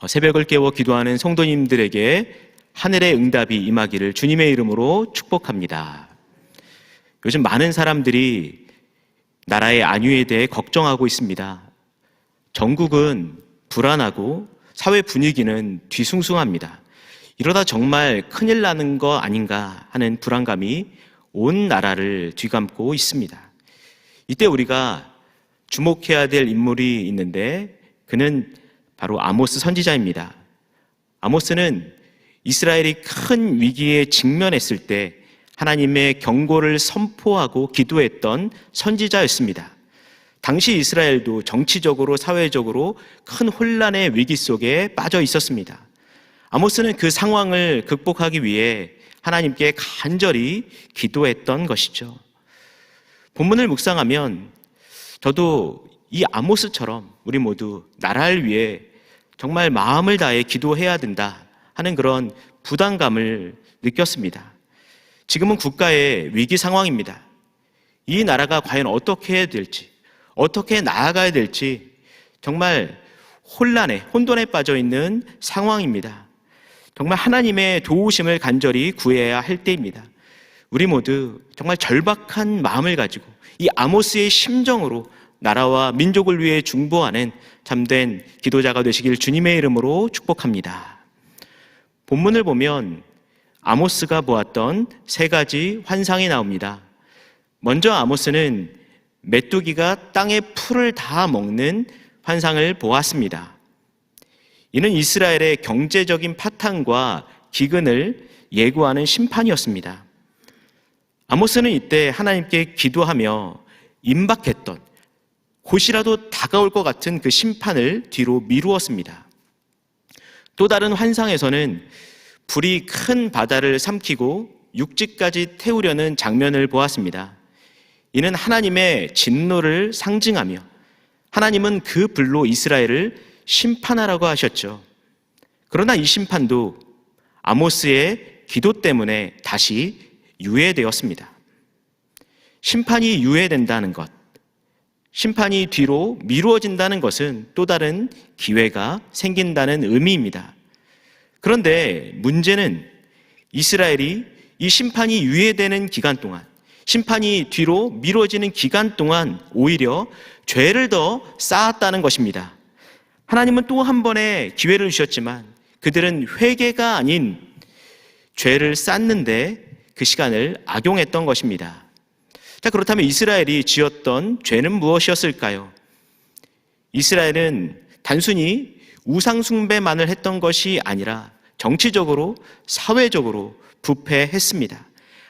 어, 새벽을 깨워 기도하는 성도님들에게 하늘의 응답이 임하기를 주님의 이름으로 축복합니다. 요즘 많은 사람들이 나라의 안위에 대해 걱정하고 있습니다. 전국은 불안하고 사회 분위기는 뒤숭숭합니다. 이러다 정말 큰일 나는 거 아닌가 하는 불안감이 온 나라를 뒤감고 있습니다. 이때 우리가 주목해야 될 인물이 있는데 그는 바로 아모스 선지자입니다. 아모스는 이스라엘이 큰 위기에 직면했을 때 하나님의 경고를 선포하고 기도했던 선지자였습니다. 당시 이스라엘도 정치적으로 사회적으로 큰 혼란의 위기 속에 빠져 있었습니다. 아모스는 그 상황을 극복하기 위해 하나님께 간절히 기도했던 것이죠. 본문을 묵상하면 저도 이 아모스처럼 우리 모두 나라를 위해 정말 마음을 다해 기도해야 된다 하는 그런 부담감을 느꼈습니다. 지금은 국가의 위기 상황입니다. 이 나라가 과연 어떻게 해야 될지, 어떻게 나아가야 될지 정말 혼란에, 혼돈에 빠져 있는 상황입니다. 정말 하나님의 도우심을 간절히 구해야 할 때입니다. 우리 모두 정말 절박한 마음을 가지고 이 아모스의 심정으로 나라와 민족을 위해 중보하는 참된 기도자가 되시길 주님의 이름으로 축복합니다. 본문을 보면 아모스가 보았던 세 가지 환상이 나옵니다. 먼저 아모스는 메뚜기가 땅의 풀을 다 먹는 환상을 보았습니다. 이는 이스라엘의 경제적인 파탄과 기근을 예고하는 심판이었습니다. 아모스는 이때 하나님께 기도하며 임박했던 곧이라도 다가올 것 같은 그 심판을 뒤로 미루었습니다. 또 다른 환상에서는 불이 큰 바다를 삼키고 육지까지 태우려는 장면을 보았습니다. 이는 하나님의 진노를 상징하며 하나님은 그 불로 이스라엘을 심판하라고 하셨죠. 그러나 이 심판도 아모스의 기도 때문에 다시 유예되었습니다. 심판이 유예된다는 것, 심판이 뒤로 미루어진다는 것은 또 다른 기회가 생긴다는 의미입니다. 그런데 문제는 이스라엘이 이 심판이 유예되는 기간 동안, 심판이 뒤로 미뤄지는 기간 동안 오히려 죄를 더 쌓았다는 것입니다. 하나님은 또 한 번의 기회를 주셨지만 그들은 회개가 아닌 죄를 쌓는데 그 시간을 악용했던 것입니다. 자, 그렇다면 이스라엘이 지었던 죄는 무엇이었을까요? 이스라엘은 단순히 우상숭배만을 했던 것이 아니라 정치적으로, 사회적으로 부패했습니다.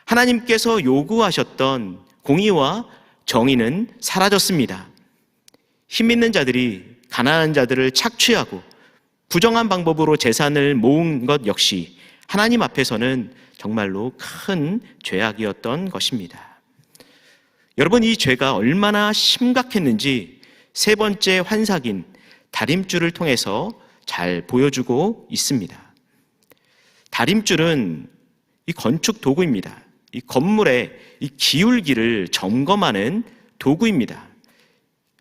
하나님께서 요구하셨던 공의와 정의는 사라졌습니다. 힘 있는 자들이 가난한 자들을 착취하고 부정한 방법으로 재산을 모은 것 역시 하나님 앞에서는 정말로 큰 죄악이었던 것입니다. 여러분, 이 죄가 얼마나 심각했는지 세 번째 환삭인 다림줄을 통해서 잘 보여주고 있습니다. 다림줄은 이 건축 도구입니다. 이 건물의 이 기울기를 점검하는 도구입니다.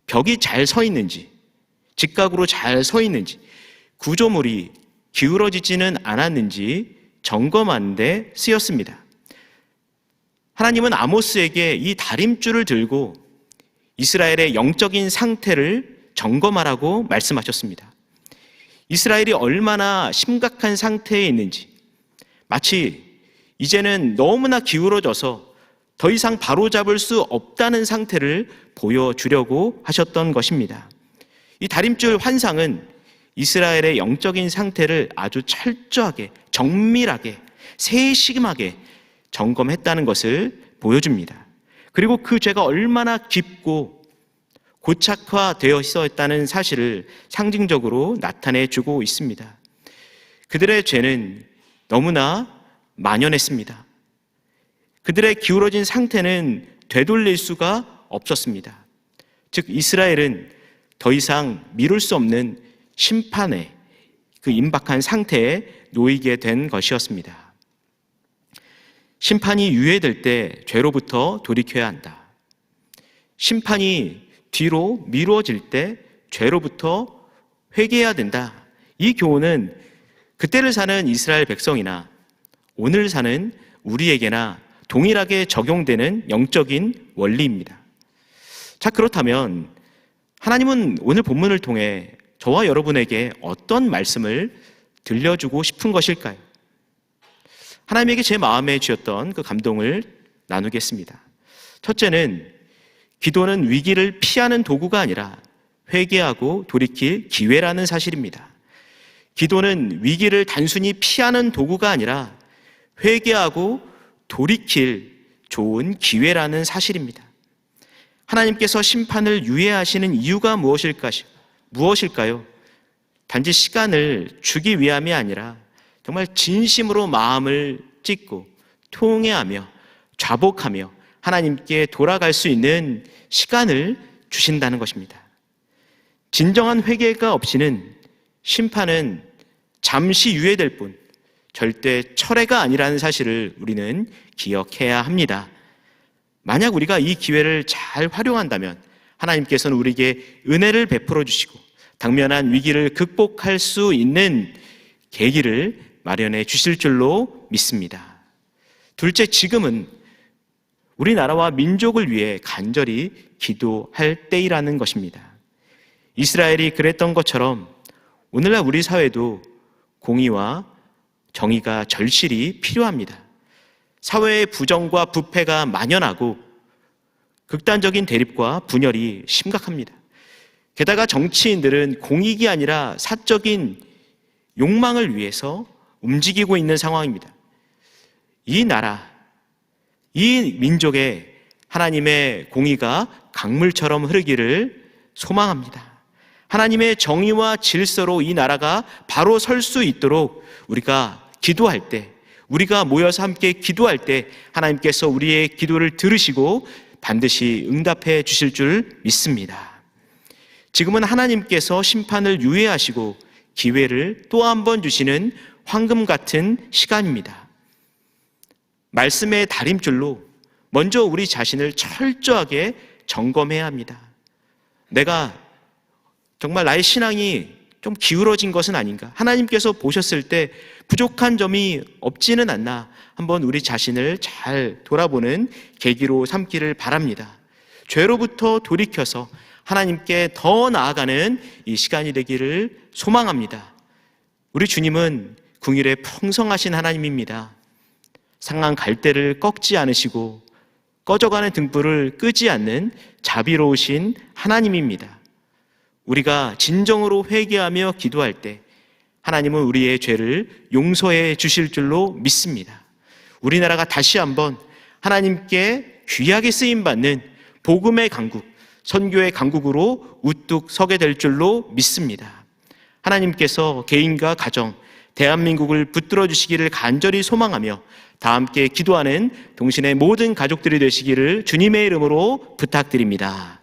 벽이 잘 서 있는지, 직각으로 잘 서 있는지, 구조물이 기울어지지는 않았는지 점검하는 데 쓰였습니다. 하나님은 아모스에게 이 다림줄을 들고 이스라엘의 영적인 상태를 점검하라고 말씀하셨습니다. 이스라엘이 얼마나 심각한 상태에 있는지, 마치 이제는 너무나 기울어져서 더 이상 바로잡을 수 없다는 상태를 보여주려고 하셨던 것입니다. 이 다림줄 환상은 이스라엘의 영적인 상태를 아주 철저하게, 정밀하게, 세심하게 점검했다는 것을 보여줍니다. 그리고 그 죄가 얼마나 깊고 고착화되어 있었다는 사실을 상징적으로 나타내 주고 있습니다. 그들의 죄는 너무나 만연했습니다. 그들의 기울어진 상태는 되돌릴 수가 없었습니다. 즉, 이스라엘은 더 이상 미룰 수 없는 심판의 그 임박한 상태에 놓이게 된 것이었습니다. 심판이 유예될 때 죄로부터 돌이켜야 한다. 심판이 뒤로 미루어질 때 죄로부터 회개해야 된다. 이 교훈은 그때를 사는 이스라엘 백성이나 오늘 사는 우리에게나 동일하게 적용되는 영적인 원리입니다. 자, 그렇다면 하나님은 오늘 본문을 통해 저와 여러분에게 어떤 말씀을 들려주고 싶은 것일까요? 하나님에게 제 마음에 쥐었던 그 감동을 나누겠습니다. 첫째는 기도는 위기를 피하는 도구가 아니라 회개하고 돌이킬 기회라는 사실입니다. 기도는 위기를 단순히 피하는 도구가 아니라 회개하고 돌이킬 좋은 기회라는 사실입니다. 하나님께서 심판을 유예하시는 이유가 무엇일까, 무엇일까요? 단지 시간을 주기 위함이 아니라 정말 진심으로 마음을 찢고 통회하며 좌복하며 하나님께 돌아갈 수 있는 시간을 주신다는 것입니다. 진정한 회개가 없이는 심판은 잠시 유예될 뿐 절대 철회가 아니라는 사실을 우리는 기억해야 합니다. 만약 우리가 이 기회를 잘 활용한다면 하나님께서는 우리에게 은혜를 베풀어 주시고 당면한 위기를 극복할 수 있는 계기를 마련해 주실 줄로 믿습니다. 둘째, 지금은 우리나라와 민족을 위해 간절히 기도할 때이라는 것입니다. 이스라엘이 그랬던 것처럼 오늘날 우리 사회도 공의와 정의가 절실히 필요합니다. 사회의 부정과 부패가 만연하고 극단적인 대립과 분열이 심각합니다. 게다가 정치인들은 공익이 아니라 사적인 욕망을 위해서 움직이고 있는 상황입니다. 이 나라, 이 민족의 하나님의 공의가 강물처럼 흐르기를 소망합니다. 하나님의 정의와 질서로 이 나라가 바로 설 수 있도록 우리가 기도할 때, 우리가 모여서 함께 기도할 때 하나님께서 우리의 기도를 들으시고 반드시 응답해 주실 줄 믿습니다. 지금은 하나님께서 심판을 유예하시고 기회를 또 한 번 주시는 황금 같은 시간입니다. 말씀의 다림줄로 먼저 우리 자신을 철저하게 점검해야 합니다. 내가 정말 나의 신앙이 좀 기울어진 것은 아닌가? 하나님께서 보셨을 때 부족한 점이 없지는 않나? 한번 우리 자신을 잘 돌아보는 계기로 삼기를 바랍니다. 죄로부터 돌이켜서 하나님께 더 나아가는 이 시간이 되기를 소망합니다. 우리 주님은 궁일에 풍성하신 하나님입니다. 상한 갈대를 꺾지 않으시고 꺼져가는 등불을 끄지 않는 자비로우신 하나님입니다. 우리가 진정으로 회개하며 기도할 때 하나님은 우리의 죄를 용서해 주실 줄로 믿습니다. 우리나라가 다시 한번 하나님께 귀하게 쓰임 받는 복음의 강국, 선교의 강국으로 우뚝 서게 될 줄로 믿습니다. 하나님께서 개인과 가정, 대한민국을 붙들어 주시기를 간절히 소망하며 다 함께 기도하는 동신의 모든 가족들이 되시기를 주님의 이름으로 부탁드립니다.